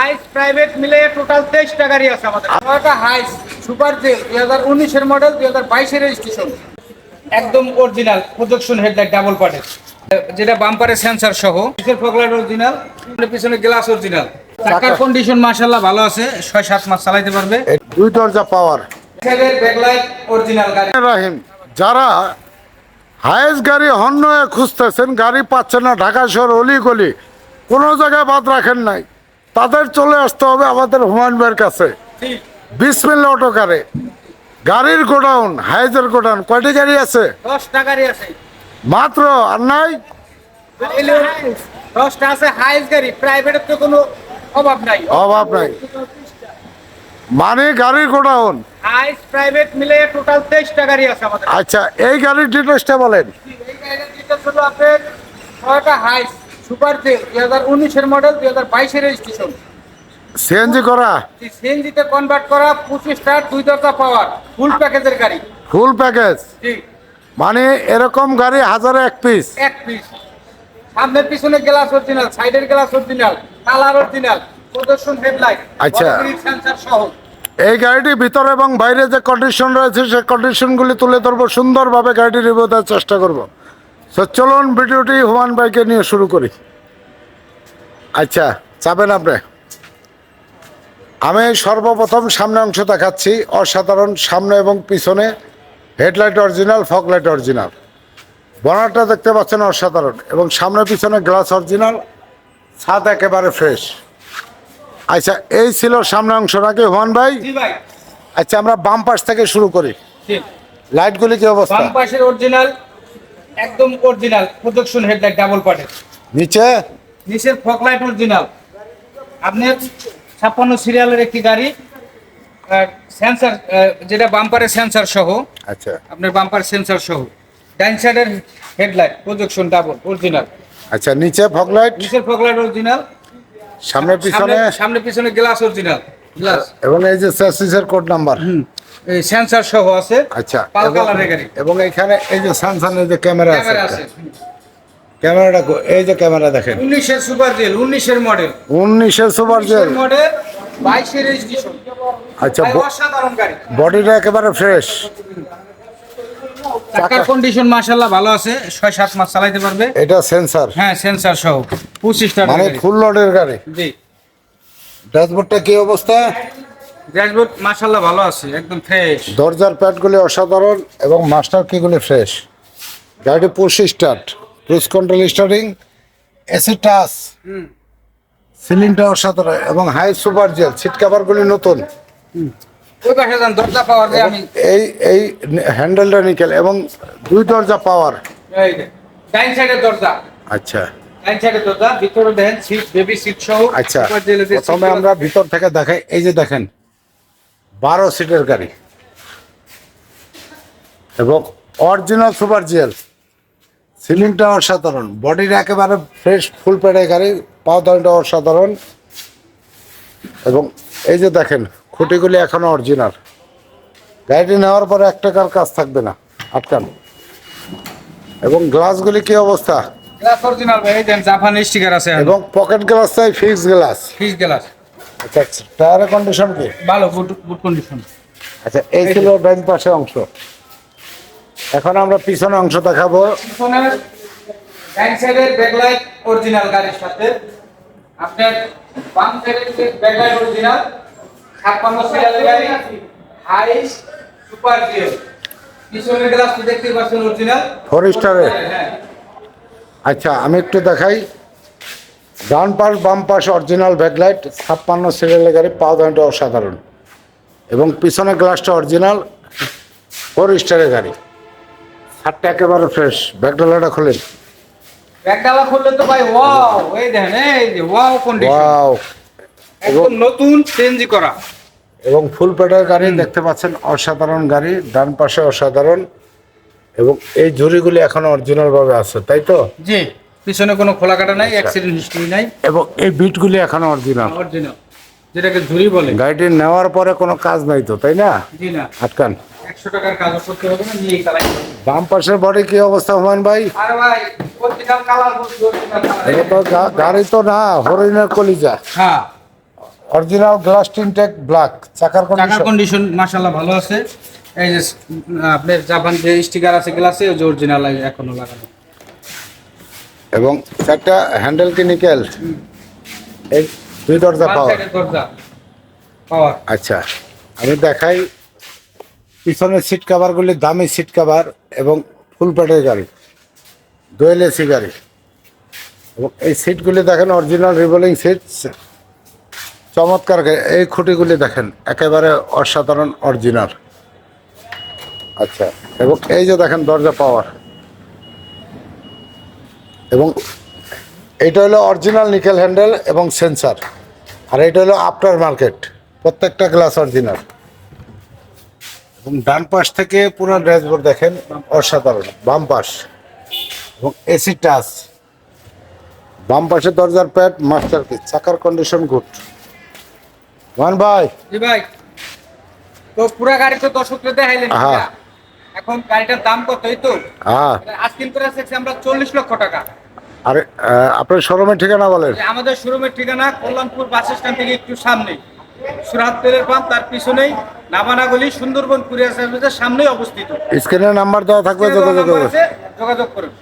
হাইস private মিলে total তেইশটা গাড়ি আছে আমাদের। হাইস সুপার জেল দুই হাজার উনিশের মডেল দুই হাজার বাইশের রেজিস্ট্রেশন একদম অরিজিনাল প্রজেকশন হেডলাইট ডাবল পার্টের যেটা বাম্পারের সেন্সার সহ। পিছের ফগলাইট অরিজিনাল পিছনে গ্লাস অরিজিনাল চাকার কন্ডিশন মাশাআল্লাহ ভালো আছে ছয় সাত মাস চালাইতে পারবে। দুই দরজা পাওয়ার ব্যাকলাইট অরিজিনাল গাড়ি। রাহিম যারা হায়েস্ট গাড়ি হন্য খুঁজতেছেন গাড়ি পাচ্ছেন না ঢাকা শহর অলি গলি কোনো জায়গায় বাদ রাখেন নাই। তাদের চলে আসতে হবে আমাদের হুমায়ুন ভাইয়ের কাছে। বিসমিল্লা অটো কারে গাড়ির গোডাউন হাইজের গোডাউন কয়টি গাড়ি আছে? দশটা গাড়ি আছে। মাত্র আর নাই? দশটা আছে হাইস গাড়ি প্রাইভেটের তো কোনো অভাব নাই। অভাব নাই। মানে গাড়ির গোডাউন? হাইস প্রাইভেট মিলে টোটাল তেইশটা গাড়ি আছে আমাদের। আচ্ছা এই গাড়ির ডিটেলসটা বলেন। এই গাড়িটার details হলো আপনার ছয়টা হাইস সুপার জেল দুই হাজার উনিশের মডেল দুই হাজার বাইশের রেজিস্ট্রেশন সিএনজি করা? সিএনজিতে কনভার্ট করা পঁচিশ স্টার দুই দরজা পাওয়ার ফুল প্যাকেজের গাড়ি। ফুল প্যাকেজ জি। মানে এরকম গাড়ি হাজারে এক পিস এক পিস সামনের পিছনে গ্লাস অরিজিনাল সাইডের গ্লাস অরিজিনাল কালার অরিজিনাল প্রদর্শন হেডলাইট আচ্ছা। সেন্সার সহ। এই গাড়িটির ভিতরে এবং বাইরে যে কন্ডিশন রয়েছে সেই কন্ডিশনগুলি তুলে ধরবো সুন্দরভাবে গাড়িটি রিভিউ দেওয়ার চেষ্টা করব। তো চলুন ভিডিওটি হুমান বাইকে নিয়ে শুরু করি। আচ্ছা চাবেন আপনি। আমি সর্বপ্রথম সামনে অংশ দেখাচ্ছি অসাধারণ সামনে এবং পিছনে headlight original fog light original. বনারটা দেখতে পাচ্ছেন অসাধারণ এবং সামনে পিছনে গ্লাস অরিজিনাল ছাদ একেবারে ফ্রেশ। আচ্ছা এই ছিল সামনে অংশ নাকি হুমান ভাই? আচ্ছা আমরা বাম পাশ থেকে শুরু করি। লাইটগুলি কি অবস্থা? বাম পাশের অরিজিনাল একদম অরিজিনাল প্রজেকশন হেডলাইট ডাবল পার্টের নিচে? নিচের ফকলাইট অরিজিনাল আপনার ছাপ্পান্ন সিরিয়ালের একটি গাড়ি সেন্সার যেটা বাম্পারের সেন্সার সহ। আচ্ছা। আপনার বাম্পার সেন্সার সহ। ডাইন সাইডের হেডলাইট প্রজেকশন ডাবল অরিজিনাল আচ্ছা নিচে ফগলাইট নিচের ফকলাইট অরিজিনাল সামনে পিছনে? সামনে পিছনে গ্লাস অরিজিনাল গ্লাস এবং এই যে স্যাসিসের কোড নাম্বার সেন্সার সহ আছে আচ্ছা এবং- এখানে এই যে স্যামসাংয়ের যে ক্যামেরা আছে ক্যামেরাটা এই যে ক্যামেরা দেখেন। উনিশের সুপার জেল উনিশের মডেল উনিশের সুপার জেল। মডেল বাইশের রেজিস্ট্রেশন আচ্ছা অসাধারণ গাড়ি। বডিটা একেবারে ফ্রেশ চাকার কন্ডিশন মাশাআল্লাহ ভালো আছে ছয় সাত মাস চালাইতে পারবে। এটা সেন্সার হ্যাঁ সেন্সার সহ পঁচিশটা মানে ফুল লোডের গাড়ি। জি। ড্যাশবোর্ডটা কি অবস্থা? ড্যাশবোর্ড মাশাআল্লাহ ভালো আছে একদম ফ্রেশ দরজার প্যাডগুলি অসাধারণ এবং মাস্টার কিগুলি ফ্রেশ গাড়িটি push start cruise control starting AC touch সিলিংটা অসাধারণ এবং হাই সুপার জেল সিট কাভারগুলি নতুন। দরজা পাওয়ার আমি এই এই হ্যান্ডেলটা নিকেল এবং দুই দরজা পাওয়ার ডাইন সাইডের দরজা। আচ্ছা। আচ্ছা প্রথমে আমরা ভিতর থেকে দেখাই এই যে দেখেন। বারো সিটের গাড়ি। এবং অরিজিনাল সুপার জেল সিলিংটা অসাধারণ। বডির একেবারে ফ্রেশ ফুল প্যাডের গাড়ি। পাওয়া অসাধারণ। এবং এই যে দেখেন খুঁটিগুলি এখনও অরিজিনাল গাড়িটি নেওয়ার পরে এক টাকার কাজ থাকবে না। আটকান। এবং গ্লাসগুলি কি অবস্থা? গ্লাস অরিজিনাল ভাই জাপান স্টিকার আছে এবং পকেট গ্লাস চাই ফিক্স গ্লাস ফিস গ্লাস আচ্ছা আচ্ছা। টায়ারের কন্ডিশন কি? ভালো গুড গুড কন্ডিশন আচ্ছা এই ছিল ডান পাশে অংশ। এখন আমরা পিছনে অংশ দেখাবো। পিছনের ডাইন সাইডের ব্যাকলাইট অরিজিনাল গাড়ির সাথে। আপনার বাম সাইডের ব্যাকলাইট অরিজিনাল ছাপ্পান্ন সিরিয়ালের গাড়ি সুপার জিও পিছনের গ্লাস দেখতে পাচ্ছেন অরিজিনাল ফোর স্টারের হ্যাঁ। আচ্ছা আমি একটু দেখাই। ডান পাশ বাম পাশ অরিজিনাল ব্যাকলাইট ছাপ্পান্ন সিরিয়ালের গাড়ি পাওয়া দামটা অসাধারণ। এবং পিছনে গ্লাসটা অরিজিনাল ফোর স্টারের গাড়ি। হাতটা একেবারে ফ্রেশ ব্যাকডালাটা খুলেন। ব্যাকডালা খুললে তো ভাই ওয়াও এই দেখেন এই যে ওয়াও কন্ডিশন ওয়াও একদম নতুন চেঞ্জ করা। এবং ফুল প্যাডের গাড়ি দেখতে পাচ্ছেন অসাধারণ গাড়ি ডান পাশে অসাধারণ। এবং এই ঝুড়িগুলি এখনও অরিজিনাল ভাবে আছে তাই তো? জি। পিছনে কোনো খোলা কাটা নাই অ্যাক্সিডেন্ট হিস্ট্রি নাই। এবং এই বিটগুলি এখনও অরিজিনাল অরিজিনাল যেটাকে ঝুরি বলে। গাড়িটি নেওয়ার পরে কোনো কাজ নাই তো তাই না? জি না। আটকান। একশো টাকার কাজ করতে হবে না নিয়ে চালাই। বাম পাশের বডি কি অবস্থা হুমায়ুন ভাই? আরে ভাই অরিজিনাল কালার এটা তো গাড়ি তো না হরিণের কলিজা। হ্যাঁ। অরিজিনাল গ্লাস টিনটেক ব্ল্যাক চাকার কন্ডিশন কন্ডিশন মাশাআল্লাহ ভালো আছে। এই যে আপনার জাপান যে স্টিকার আছে গ্লাসে ওই যে অরিজিনাল এখনও লাগানো। এবং চারটা হ্যান্ডেল কি নিকেল এই দুই দরজা পাওয়ার। আচ্ছা আমি দেখাই। পিছনের সিট কাভারগুলি দামি সিট কাভার এবং ফুল প্যাডের গাড়ি দোয়েল এসি গাড়ি। এবং এই সিটগুলি দেখেন অরিজিনাল রিভলিং সিট চমৎকার এই খুঁটিগুলি দেখেন একেবারে অসাধারণ অরিজিনাল আচ্ছা এবং এই যে দেখেন দরজা পাওয়ার। এবং এটা হলো অরিজিনাল নিকেল হ্যান্ডেল এবং সেন্সার আর এটা হলো আফটার মার্কেট প্রত্যেকটা গ্লাস অরিজিনাল এবং ডান পাশ থেকে পুরো ড্যাশবোর্ড দেখেন অসাধারণ বাম পাশ। এবং এসি টাচ বাম পাশে দরজার প্যাড মাস্টার কি চাকার কন্ডিশন গুড মান ভাই। জি ভাই। তো পুরা গাড়ি তো দর্শকদের দেখাইলেন। হ্যাঁ। এখন গাড়িটার দাম কত এই তো? হ্যাঁ। আজকিন করে আসছে আমরা চল্লিশ লক্ষ টাকা। আরে আপনার শোরুমের ঠিকানা বলেন। আমাদের শোরুমের ঠিকানা কল্যাণপুর বাস স্ট্যান্ড থেকে একটু সামনে। সুরাত তেলের পাম্প তার পিছনেই নাবানাগলি সুন্দরবন কুরিয়ার সার্ভিসের সামনেই অবস্থিত। স্ক্রিনের নাম্বার দেওয়া থাকবে যোগাযোগ যোগাযোগ করুন।